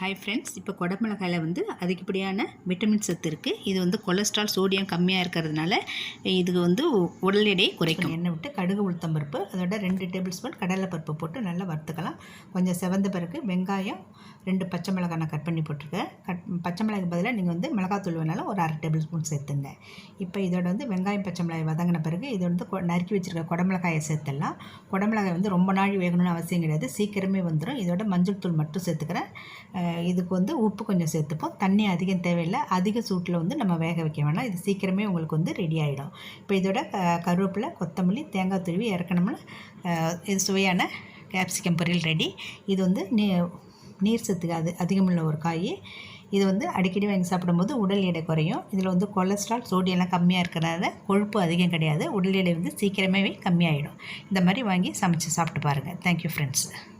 Hi friends இப்போ குடமிளகாயில் வந்து அதிகப்படியான விட்டமின் சத்து இருக்குது இது வந்து கொலஸ்ட்ரால் சோடியம் கம்மியாக இருக்கிறதுனால இது வந்து உடல் எடையை குறைக்கும். எண்ணெய் விட்டு கடுகு உளுத்தம் பருப்பு அதோட ரெண்டு டேபிள் ஸ்பூன் கடலை பருப்பு போட்டு நல்லா வறுத்துக்கலாம். கொஞ்சம் செவந்த பிறகு வெங்காயம் ரெண்டு பச்சை மிளகாய் நான் கட் பண்ணி போட்டிருக்கேன். கட் பச்சை மிளகாய் பதிலாக நீங்கள் வந்து மிளகாத்தூள் வேணாலும் ஒரு அரை டேபிள் ஸ்பூன் சேர்த்துங்க. இப்போ இதோட வந்து வெங்காயம் பச்சை மிளகாய் வதங்கின பிறகு இது வந்து கொ- நறுக்கி வச்சுருக்க குடமிளகாயை சேர்த்துடலாம். குடமிளகாய் வந்து ரொம்ப நாள் வேகணும்னு அவசியம் கிடையாது. சீக்கிரமே வந்துடும் இதோட மஞ்சள் தூள் மட்டும் சேர்த்துக்கிறேன். இதுக்கு வந்து உப்பு கொஞ்சம் சேர்த்துப்போம். தண்ணி அதிகம் தேவையில்லை. அதிக சூட்டில் வந்து நம்ம வேக வைக்க வேணாம். இது சீக்கிரமே உங்களுக்கு வந்து ரெடி ஆகிடும் இப்போ இதோட க- கருவேப்பிலை கொத்தமல்லி தேங்காய் துருவி இறக்கணும்னா இது சுவையான கேப்சிகம் பொரியல் ரெடி இது வந்து நீ நீர் சத்துக்கு அது அதிகமுள்ள ஒரு காய். இது வந்து அடிக்கடி வாங்கி சாப்பிடும்போது உடல் எடை குறையும். இதில் வந்து கொலஸ்ட்ரால் சோடியம்லாம் கம்மியாக இருக்கிறனால கொழுப்பு அதிகம் கிடையாது. உடல் எடை வந்து சீக்கிரமே கம்மியாயிடும். இந்த மாதிரி வாங்கி சமைச்சு சாப்பிட்டு பாருங்கள் தேங்க்யூ ஃப்ரெண்ட்ஸ்